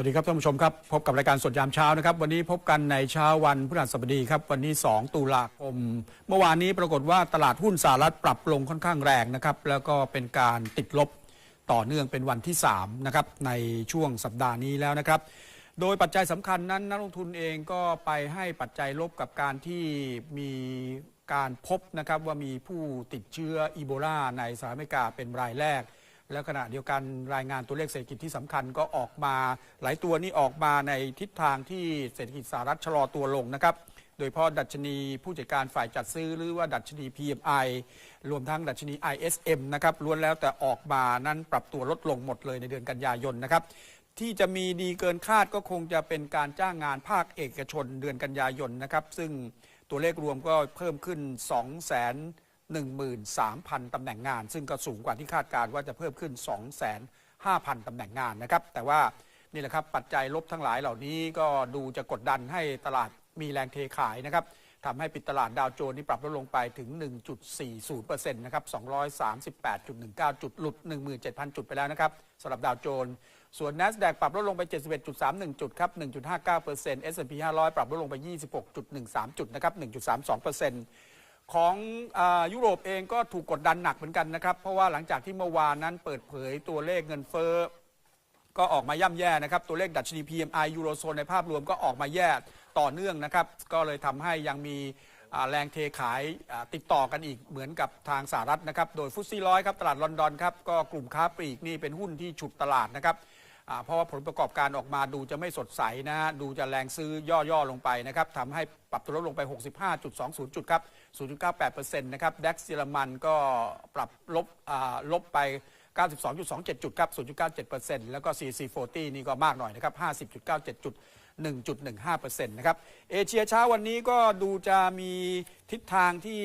วัสดีครับท่านผู้ชมครับ พบกับรายการสดยามเช้านะครับ วันนี้พบกันในเช้าวันพฤหัสบดีครับ วันนี้ 2 ตุลาคม เมื่อวานนี้ปรากฏว่าตลาดหุ้นสหรัฐปรับลงค่อนข้างแรงนะครับ แล้วก็เป็นการติดลบต่อเนื่องเป็นวันที่3นะครับในช่วงสัปดาห์นี้แล้วนะครับ โดยปัจจัยสำคัญนั้นนักลงทุนเองก็ไปให้ปัจจัยลบกับการที่มีการพบนะครับว่ามีผู้ติดเชื้ออีโบลาในสหรัฐอเมริกาเป็นรายแรก แล้วขณะเดียวกันรายงานตัวเลขเศรษฐกิจที่สำคัญก็ออกมา หลายตัวนี้ออกมาในทิศทางที่เศรษฐกิจสหรัฐชะลอตัวลงนะครับ โดยเฉพาะดัชนีผู้จัดการฝ่ายจัดซื้อหรือว่าดัชนี PMI รวมทั้งดัชนี ISM นะครับล้วนแล้วแต่ออกมานั้นปรับตัวลดลงหมดเลยในเดือนกันยายนนะครับที่จะมีดีเกินคาดก็คงจะเป็นการจ้างงานภาคเอกชนเดือนกันยายนนะครับ ซึ่งตัวเลขรวมก็เพิ่มขึ้น2 1 3 0 0 0 ตำแหน่งงาน ซึ่งก็สูงกว่าที่คาดการณ์ว่าจะเพิ่มขึ้น 2 5 0 0 0 ตำแหน่งงานนะครับ แต่ว่านี่แหละครับปัจจัยลบทั้งหลายเหล่านี้ก็ดูจะกดดันให้ตลาดมีแรงเทขายนะครับทำให้ปิดตลาดดาวโจนส์นี่ปรับลดลงไปถึง 1.40%นะครับ 238.19 จุดหลุด 17,000 จุดไปแล้วนะครับสำหรับดาวโจนส์ส่วน NASDAQ ปรับลดลงไป 71.31 จุดครับ 1.59% S&P 500 ปรับลดลงไป 26.13 จุดนะครับ 1.32% ของอยุโรปเองก็ถูกกดดันหนักเหมือนกันนะครับ เพราะว่าหลังจากที่เมื่อวานนั้นเปิดเผยตัวเลขเงินเฟ้อก็ออกมาย่ำแย่นะครับ ตัวเลขดัชนี PMI ยูโรโซนในภาพรวมก็ออกมาแย่ต่อเนื่องนะครับ ก็เลยทำให้ยังมีแรงเทขายติดต่อกันอีกเหมือนกับทางสหรัฐนะครับ โดยฟุตซี่ร้อยครับ ตลาดลอนดอนครับ ก็กลุ่มค้าปลีกนี่เป็นหุ้นที่ฉุดตลาดนะครับ เพราะว่าผลประกอบการออกมาดูจะไม่สดใสนะฮะดูจะแรงซื้อย่อๆลงไปนะครับทำให้ปรับตัวลดลงไป 65.20 จุดครับ 0.98%นะครับดัคเยอรมันก็ปรับลบอ่าลบไป 92.27 จุดครับ 0.97%แล้วก็ CC40 นี่ก็มากหน่อยนะครับ 50.97 จุด 1.15%นะครับ เอเชียเช้าวันนี้ก็ดูจะมีทิศทางที่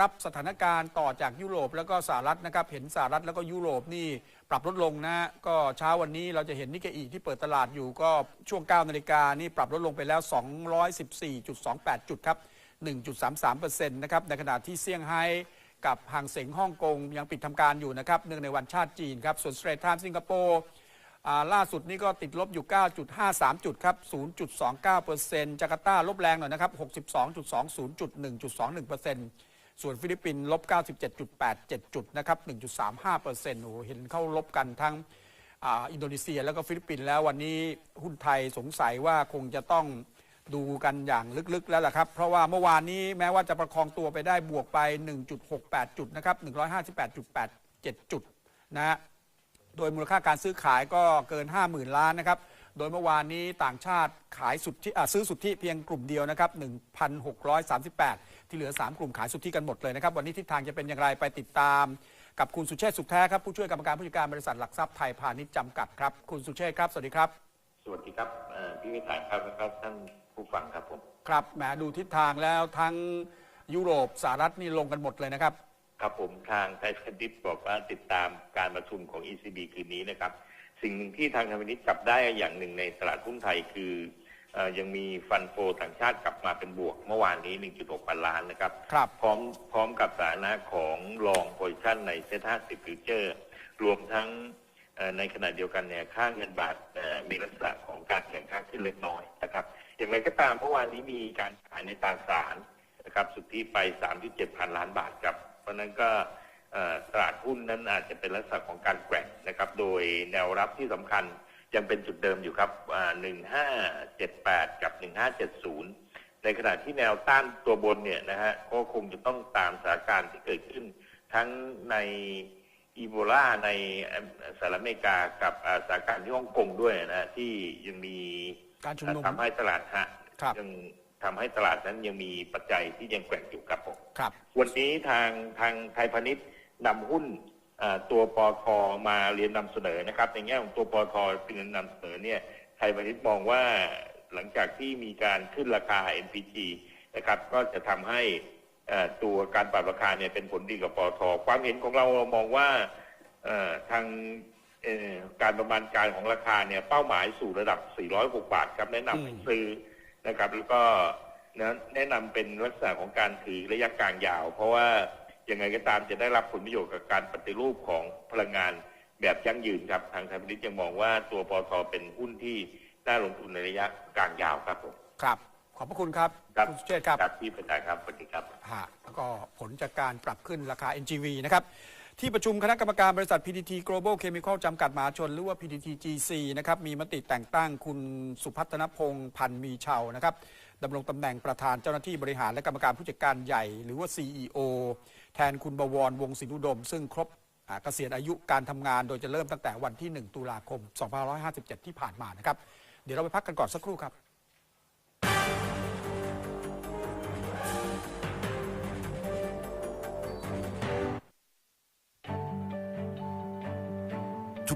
รับสถานการณ์ต่อจากยุโรปแล้วก็สหรัฐนะครับ เห็นสหรัฐแล้วก็ยุโรปนี่ปรับลดลงนะ ก็เช้าวันนี้เราจะเห็นนิกเกอีที่เปิดตลาดอยู่ก็ช่วง 9 นาฬิกานี่ปรับลดลงไปแล้ว 214.28 จุดครับ 1.33%นะครับ ในขณะที่เซี่ยงไฮ้กับหางเสงฮ่องกงยังปิดทำการอยู่นะครับ เนื่องในวันชาติจีนครับ ส่วนสเตรทไทม์สิงคโปร์ ล่าสุดนี้ก็ติดลบอยู่ 9.53 จุดครับ 0.29%จาการ์ตาลบแรงหน่อยนะครับ 62.20.1.21%ส่วนฟิลิปปินส์ลบ 97.87 จุดนะครับ 1.35%โอ้โหเห็นเข้าลบกันทั้งอ,อินโดนีเซียแล้วก็ฟิลิปปินส์แล้ววันนี้หุ้นไทยสงสัยว่าคงจะต้องดูกันอย่างลึกๆแล้วล่ะครับ เพราะว่าเมื่อวานนี้แม้ว่าจะประคองตัวไปได้บวกไป 1.68 จุดนะครับ 158.87 จุดนะฮะ โดยมูลค่าการซื้อขายก็เกิน 50,000 ล้านนะครับ โดยเมื่อวานนี้ต่างชาติขายสุทธิอะซื้อสุทธิเพียงกลุ่มเดียวนะครับ1,638 ที่เหลือ 3 กลุ่มขายสุทธิกันหมดเลยนะครับ วันนี้ทิศทางจะเป็นอย่างไรไปติดตาม กับคุณสุเชษฐ์สุขแท้ครับผู้ช่วยกรรมการผู้จัดการบริษัทหลักทรัพย์ไทยพาณิชย์จำกัดครับคุณสุเชษฐ์ครับสวัสดีครับ สวัสดีครับเอ่อพี่วิสารครับแล้วก็ท่านผู้ฟังครับผมครับแหมดูทิศทางแล้วทั้งยุโรปสหรัฐนี่ลงกันหมดเลยนะครับ ครับผมทางไทยพันทิปบอกว่าติดตามการประชุมของ ECB คืนนี้นะครับ สิ่งหนึ่งที่ทางไทยพันทิปจับได้อย่างหนึ่งในตลาดหุ้นไทยคือเออยังมีฟันโฟต่างชาติกลับมาเป็นบวกเมื่อวานนี้ 1.6 พันล้านนะครับครับพร้อมพร้อมกับสถานะของรองโพซิชันในเซ็ต50ฟิวเจอร์ รวมทั้งเอ่อในขณะเดียวกันเนี่ยค่าเงินบาทเอ่อมีลักษณะของการแข่งขันขึ้นเล็กน้อยนะครับ อย่างไรก็ตามเมื่อวานนี้มีการขายในตราสารนะครับสุทธิไป 3.7 พันล้านบาทครับเพ ราะฉะนั้นก็เอ่อตลาดหุ้นนั้นอาจจะเป็นลักษณะของการแกว่งนะครับ โดยแนวรับที่สำคัญยังเป็นจุดเดิมอยู่ครับอ่า1578 กับ 1570 ในขณะที่แนวต้านตัวบนเนี่ยนะฮะก็คงจะต้องตามสถานการณ์ที่เกิดขึ้น ทั้งในอีโบลาในเอ่อสหรัฐอเมริกากับอ่าสถานการณ์ที่ฮ่องกงด้วยนะฮะที่ยังมีการชุมนุมทำให้ตลาดฮะครับยัง ทำให้ตลาดนั้นยังมีปัจจัยที่ยังแกว่งอยู่ครับผมครับ วันนี้ทางทางไทยพาณิชย์นำหุ้นอ่าตัวปอทมาเรียนนำเสนอนะครับ ในแง่ของตัวปอทเป็นนำเสนอเนี่ยไทยพาณิชย์มองว่าหลังจากที่มีการขึ้นราคา NPG นะครับ ก็จะทำให้เอ่อตัวการปรับราคาเนี่ยเป็นผลดีกับปตทความเห็นของเราเรามองว่าเอ่อทางเอ่อการประมาณการของราคาเนี่ยเป้าหมายสู่ระดับ 406 บาทครับแนะนำให้ซื้อ นะครับ แล้วก็นะแนะนำเป็นลักษณะของการถือระยะกลางยาว เพราะว่ายังไงก็ตามจะได้รับผลประโยชน์กับการปฏิรูปของพลังงานแบบยั่งยืนครับ ทางไทยพาณิชย์ยังมองว่าตัวปตทเป็นหุ้นที่น่าลงทุนในระยะกลางยาวครับผมครับ ขอบพระคุณครับครับคุณสุเชษฐ์ครับครับที่ประจักษ์ครับสวัสดีครับฮะแล้วก็ผลจากการปรับขึ้นราคา NGV นะครับ ที่ประชุมคณะกรรมการบริษัท PTT Global Chemical จำกัดมหาชน หรือว่า PTT GC นะครับมีมติแต่งตั้งคุณสุพัฒนพงศ์พันธ์มีเชานะครับดำรงตำแหน่งประธานเจ้าหน้าที่บริหารและกรรมการผู้จัดการใหญ่ หรือว่า CEO แทนคุณบวรวงศินุดม ซึ่งครบเกษียณอายุการทำงานโดยจะเริ่มตั้งแต่วันที่ 1 ตุลาคม 2557 ที่ผ่านมานะครับ เดี๋ยวเราไปพักกันก่อนสักครู่ครับ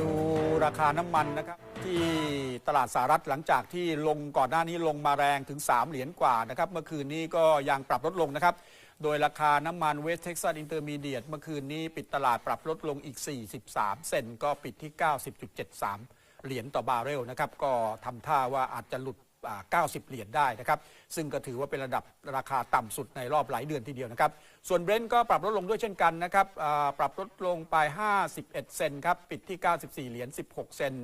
ดูราคาน้ำมันนะครับ ที่ตลาดสหรัฐหลังจากที่ลงก่อนหน้านี้ลงมาแรงถึง 3 เหรียญกว่านะครับ เมื่อคืนนี้ก็ยังปรับลดลงนะครับ โดยราคาน้ำมันเวสเท็กซัสอินเตอร์มีเดียตเมื่อคืนนี้ปิดตลาดปรับลดลงอีก 43 เซนก็ปิดที่ 90.73 เหรียญต่อบาร์เรลนะครับ ก็ทำท่าว่าอาจจะหลุด 90 เหรียญได้นะครับ ซึ่งก็ถือว่าเป็นระดับราคาต่ำสุดในรอบหลายเดือนทีเดียวนะครับ ส่วนเบรนท์ก็ปรับลดลงด้วยเช่นกันนะครับปรับลดลงไป 51 เซนครับ ปิดที่ 94 เหรียญ 16 เซน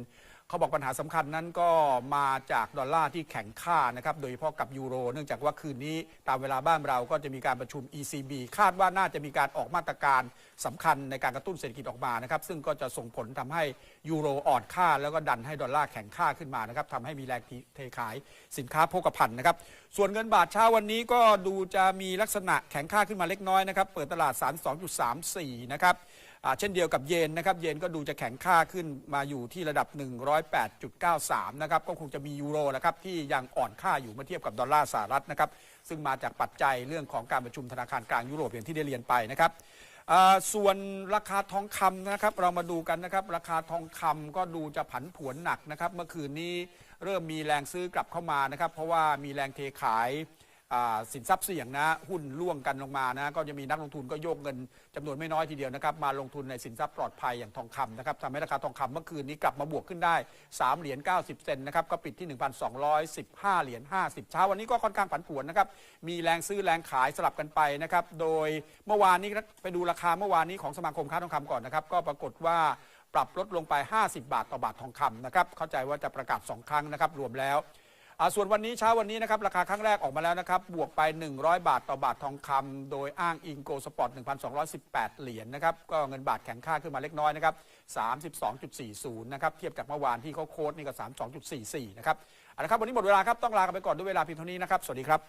เขาบอกปัญหาสำคัญนั้นก็มาจากดอลลาร์ที่แข็งค่านะครับ โดยเฉพาะกับยูโร เนื่องจากว่าคืนนี้ตามเวลาบ้านเราก็จะมีการประชุม ECB คาดว่าน่าจะมีการออกมาตรการสำคัญในการกระตุ้นเศรษฐกิจออกมานะครับ ซึ่งก็จะส่งผลทำให้ยูโรอ่อนค่า แล้วก็ดันให้ดอลลาร์แข็งค่าขึ้นมานะครับทำให้มีแรงเทขายสินค้าโภคภัณฑ์นะครับ ส่วนเงินบาทเช้าวันนี้ก็ดูจะมีลักษณะแข็งค่าขึ้นมาเล็กน้อยนะครับ เปิดตลาด 32.34 นะครับ เช่นเดียวกับเยนนะครับ เยนก็ดูจะแข็งค่าขึ้นมาอยู่ที่ระดับ 108.93 นะครับ ก็คงจะมียูโรนะครับที่ยังอ่อนค่าอยู่เมื่อเทียบกับดอลลาร์สหรัฐนะครับ ซึ่งมาจากปัจจัยเรื่องของการประชุมธนาคารกลางยุโรปอย่างที่ได้เรียนไปนะครับส่วนราคาทองคำนะครับเรามาดูกันนะครับ ราคาทองคำก็ดูจะผันผวนหนักนะครับ เมื่อคืนนี้เริ่มมีแรงซื้อกลับเข้ามานะครับ เพราะว่ามีแรงเทขาย สินทรัพย์เสี่ยงนะหุ้นล่วงกันลงมานะก็จะมีนักลงทุนก็โยกเงินจำนวนไม่น้อยทีเดียวนะครับมาลงทุนในสินทรัพย์ปลอดภัยอย่างทองคำนะครับทำให้ราคาทองคำเมื่อคืนนี้กลับมาบวกขึ้นได้ 3 เหรียญ90 เซนนะครับก็ปิดที่ 1,215 เหรียญ50 เช้าวันนี้ก็ค่อนข้างผันผวนนะครับมีแรงซื้อแรงขายสลับกันไปนะครับโดยเมื่อวานนี้ไปดูราคาเมื่อวานนี้ของสมาคมค้าทองคำก่อนนะครับก็ปรากฏว่าปรับลดลงไป 50 บาทต่อบาททองคำนะครับเข้าใจว่าจะประกาศสองครั้งนะครับรวมแล้ว ส่วนวันนี้เช้าวันนี้นะครับราคาครั้งแรกออกมาแล้วนะครับบวกไป 100 บาทต่อบาททองคำโดยอ้างอิงโกลสปอร์ต1,218 เหรียญนะครับก็เงินบาทแข็งค่าขึ้นมาเล็กน้อยนะครับ32.40 นะครับเทียบกับเมื่อวานที่เขาโค้ดนี่ก็ 32.44 นะครับเอาละครับวันนี้หมดเวลาครับต้องลากันไปก่อนด้วยเวลาเพียงเท่านี้นะครับสวัสดีครับ